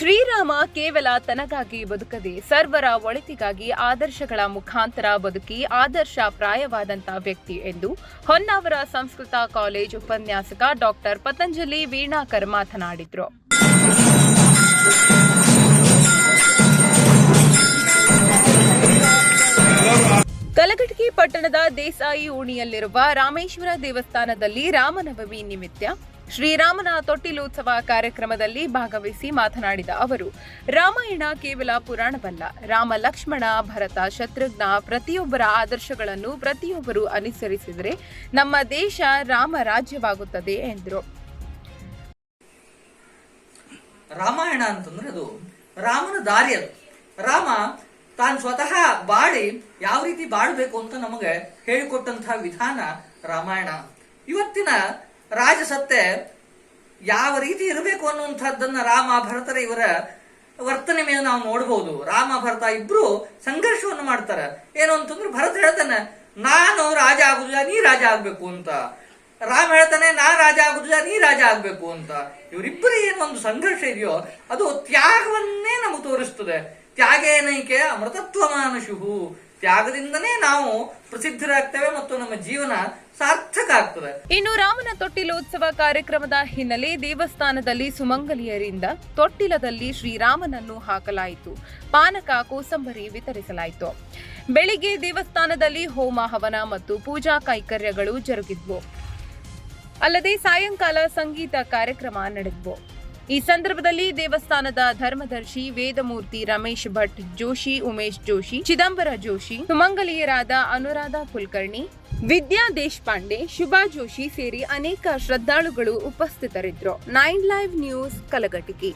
ಶ್ರೀರಾಮ ಕೇವಲ ತನಗಾಗಿ ಬದುಕದೆ ಸರ್ವರ ಒಳಿತಿಗಾಗಿ ಆದರ್ಶಗಳ ಮುಖಾಂತರ ಬದುಕಿ ಆದರ್ಶ ಪ್ರಾಯವಾದಂಥ ವ್ಯಕ್ತಿ ಎಂದು ಹೊನ್ನಾವರ ಸಂಸ್ಕೃತ ಕಾಲೇಜ್ ಉಪನ್ಯಾಸಕ ಡಾಕ್ಟರ್ ಪತಂಜಲಿ ವೀಣಾಕರ್ ಮಾತನಾಡಿದರು. ಕಲಘಟಕಿ ಪಟ್ಟಣದ ದೇಸಾಯಿ ಓಣಿಯಲ್ಲಿರುವ ರಾಮೇಶ್ವರ ದೇವಸ್ಥಾನದಲ್ಲಿ ರಾಮನವಮಿ ನಿಮಿತ್ತ ಶ್ರೀರಾಮನ ತೊಟ್ಟಿಲೋತ್ಸವ ಕಾರ್ಯಕ್ರಮದಲ್ಲಿ ಭಾಗವಹಿಸಿ ಮಾತನಾಡಿದ ಅವರು, ರಾಮಾಯಣ ಕೇವಲ ಪುರಾಣವಲ್ಲ. ರಾಮ, ಲಕ್ಷ್ಮಣ, ಭರತ, ಶತ್ರುಘ್ನ ಪ್ರತಿಯೊಬ್ಬರ ಆದರ್ಶಗಳನ್ನು ಪ್ರತಿಯೊಬ್ಬರು ಅನುಸರಿಸಿದರೆ ನಮ್ಮ ದೇಶ ರಾಮ ರಾಜ್ಯವಾಗುತ್ತದೆ ಎಂದರು. ರಾಮಾಯಣ ಅಂತಂದ್ರೆ ಅದು ರಾಮನ ದಾರಿ ಅದು. ರಾಮ ತಾನು ಸ್ವತಃ ಬಾಳಿ ಯಾವ ರೀತಿ ಬಾಳ್ಬೇಕು ಅಂತ ನಮಗೆ ಹೇಳಿಕೊಟ್ಟಂತಹ ವಿಧಾನ ರಾಮಾಯಣ. ಇವತ್ತಿನ ರಾಜಸತ್ತೆ ಯಾವ ರೀತಿ ಇರಬೇಕು ಅನ್ನುವಂಥದ್ದನ್ನ ರಾಮ, ಭರತರ ಇವರ ವರ್ತನೆ ಮೇಲೆ ನಾವು ನೋಡಬಹುದು ರಾಮ, ಭರತ ಇಬ್ರು ಸಂಘರ್ಷವನ್ನು ಮಾಡ್ತಾರೆ. ಏನು ಅಂತಂದ್ರೆ ಭರತ ಹೇಳ್ತಾನೆ, ನಾನು ರಾಜ ಆಗುದಿಲ್ಲ, ನೀ ರಾಜ ಆಗ್ಬೇಕು ಅಂತ. ರಾಮ ಹೇಳ್ತಾನೆ, ನಾ ರಾಜ ಆಗುದಿಲ್ಲ, ನೀ ರಾಜ ಆಗ್ಬೇಕು ಅಂತ. ಇವರಿಬ್ಬರು ಏನು ಒಂದು ಸಂಘರ್ಷ ಇದೆಯೋ, ಅದು ತ್ಯಾಗವನ್ನೇ ನಮಗೆ ತೋರಿಸ್ತದೆ. ತ್ಯಾಗೇನೈಕೆ ಅಮೃತತ್ವಮಾನಶುಹು ತ್ಯಾಗದಿಂದನೇ ನಾವು ಪ್ರಸಿದ್ಧರಾಗ್ತೇವೆ ಮತ್ತು ನಮ್ಮ ಜೀವನ ಸಾರ್ಥಕ ಆಗ್ತದೆ ಇನ್ನು ರಾಮನ ತೊಟ್ಟಿಲೋತ್ಸವ ಕಾರ್ಯಕ್ರಮದ ಹಿನ್ನೆಲೆ ದೇವಸ್ಥಾನದಲ್ಲಿ ಸುಮಂಗಲಿಯರಿಂದ ತೊಟ್ಟಿಲದಲ್ಲಿ ಶ್ರೀರಾಮನನ್ನು ಹಾಕಲಾಯಿತು. ಪಾನಕ, ಕೋಸಂಬರಿ ವಿತರಿಸಲಾಯಿತು. ಬೆಳಿಗ್ಗೆ ದೇವಸ್ಥಾನದಲ್ಲಿ ಹೋಮ, ಹವನ ಮತ್ತು ಪೂಜಾ ಕೈಕರ್ಯಗಳು ಜರುಗಿದ್ವು. ಅಲ್ಲದೆ ಸಾಯಂಕಾಲ ಸಂಗೀತ ಕಾರ್ಯಕ್ರಮ ನಡೆದವು. ಈ ಸಂದರ್ಭದಲ್ಲಿ ದೇವಸ್ಥಾನದ ಧರ್ಮದರ್ಶಿ ವೇದಮೂರ್ತಿ ರಮೇಶ್ ಭಟ್ ಜೋಶಿ, ಉಮೇಶ್ ಜೋಶಿ, ಚಿದಂಬರ ಜೋಶಿ, ಸುಮಂಗಲಿಯರಾದ ಅನುರಾಧ ಕುಲಕರ್ಣಿ, ವಿದ್ಯಾ ದೇಶಪಾಂಡೆ, ಶುಭಾ ಜೋಶಿ ಸೇರಿ ಅನೇಕ ಶ್ರದ್ಧಾಳುಗಳು ಉಪಸ್ಥಿತರಿದ್ದರು. Nine live news Kalghatagi.